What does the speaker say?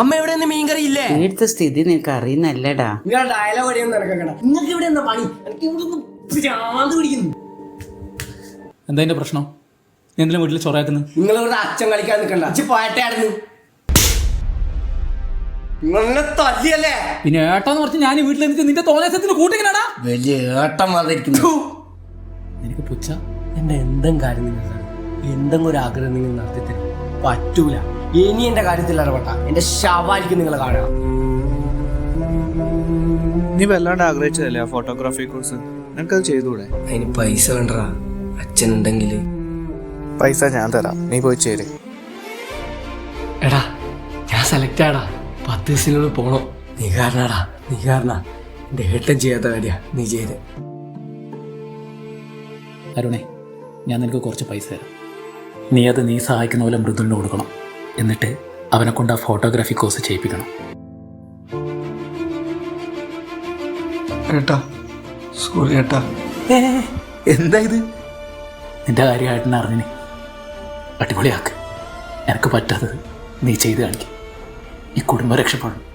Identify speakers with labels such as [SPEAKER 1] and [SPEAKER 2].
[SPEAKER 1] അമ്മ എവിടെ നിന്ന് മീൻകറി ഇല്ലേ?
[SPEAKER 2] ഇവിടുത്തെ സ്ഥിതി നിനക്ക് അറിയുന്നല്ലടാ.
[SPEAKER 1] ഡയലോഗ് അടിയൊന്നും നടക്കണ്ട നിങ്ങൾക്ക് ഇവിടെ എന്താ പണി? എനിക്ക് ഇവിടെ ഭ്രാന്ത് പിടിക്കുന്നു.
[SPEAKER 3] എന്താ എന്റെ പ്രശ്നം? എന്തിനാ എന്തെങ്കിലും വീട്ടിൽ ചൊറയാക്കുന്നത്
[SPEAKER 1] നിങ്ങൾ ഇവിടെ അച്ഛൻ കളിക്കാൻ നിൽക്കണ്ട അച്ഛൻ പോയട്ടായിരുന്നു തല്ലിയല്ലേ?
[SPEAKER 3] പിന്നെ ഏട്ടാന്ന് പറഞ്ഞ് ഞാൻ ഈ വീട്ടിൽ എനിക്ക് നിന്റെ തോന്നേശത്തിന് കൂട്ടിങ്ങനാടാ
[SPEAKER 1] വലിയ ഏട്ടം വന്നിരിക്കുന്നു.
[SPEAKER 3] എനിക്ക് പുച്ച
[SPEAKER 1] എന്റെ എന്തും കാര്യം നിങ്ങൾ എന്തെങ്കിലും ഒരു ആഗ്രഹം നിങ്ങൾ നടത്തി തരും പറ്റൂല. ഇനി എന്റെ കാര്യത്തിൽ ഇടപെട്ട എന്റെ ശവാലിക്ക് നിങ്ങൾ കാണുക.
[SPEAKER 4] നീ വല്ലാണ്ട് ആഗ്രഹിച്ചതല്ലേ ആ ഫോട്ടോഗ്രാഫി കോഴ്സ് അത് ചെയ്തുകൂടെ?
[SPEAKER 1] അതിന് പൈസ വേണ്ടടാ. അച്ഛനുണ്ടെങ്കിൽ
[SPEAKER 4] പൈസ ഞാൻ തരാം. നീ പോയി ചേര്.
[SPEAKER 1] എടാ ഞാൻ സെലക്ട് ആടാ. പത്ത് ദിവസത്തിനുള്ളിൽ പോണോ. നീ കാരണടാ നീ കാരണ. എന്റെ ഏട്ടൻ ചെയ്യാത്ത കാര്യ. നീ ചെയ്ത്.
[SPEAKER 3] അരുണേ ഞാൻ നിനക്ക് കുറച്ച് പൈസ തരാം. നീ അത് നീ സഹായിക്കുന്ന പോലെ മൃദുലിന് കൊടുക്കണം. എന്നിട്ട് അവനെ കൊണ്ട് ആ ഫോട്ടോഗ്രാഫി കോഴ്സ് ചെയ്യിപ്പിക്കണം.
[SPEAKER 1] ഏട്ടാ സോറി ഏട്ടാ.
[SPEAKER 3] എന്താ ഇത്? നിന്റെ കാര്യമായിട്ടെന്ന് അറിഞ്ഞിനെ. അടിപൊളിയാക്ക്. എനിക്ക് പറ്റാത്തത് നീ ചെയ്ത് കാണിക്കും. ഈ കുടുംബം രക്ഷപ്പെടും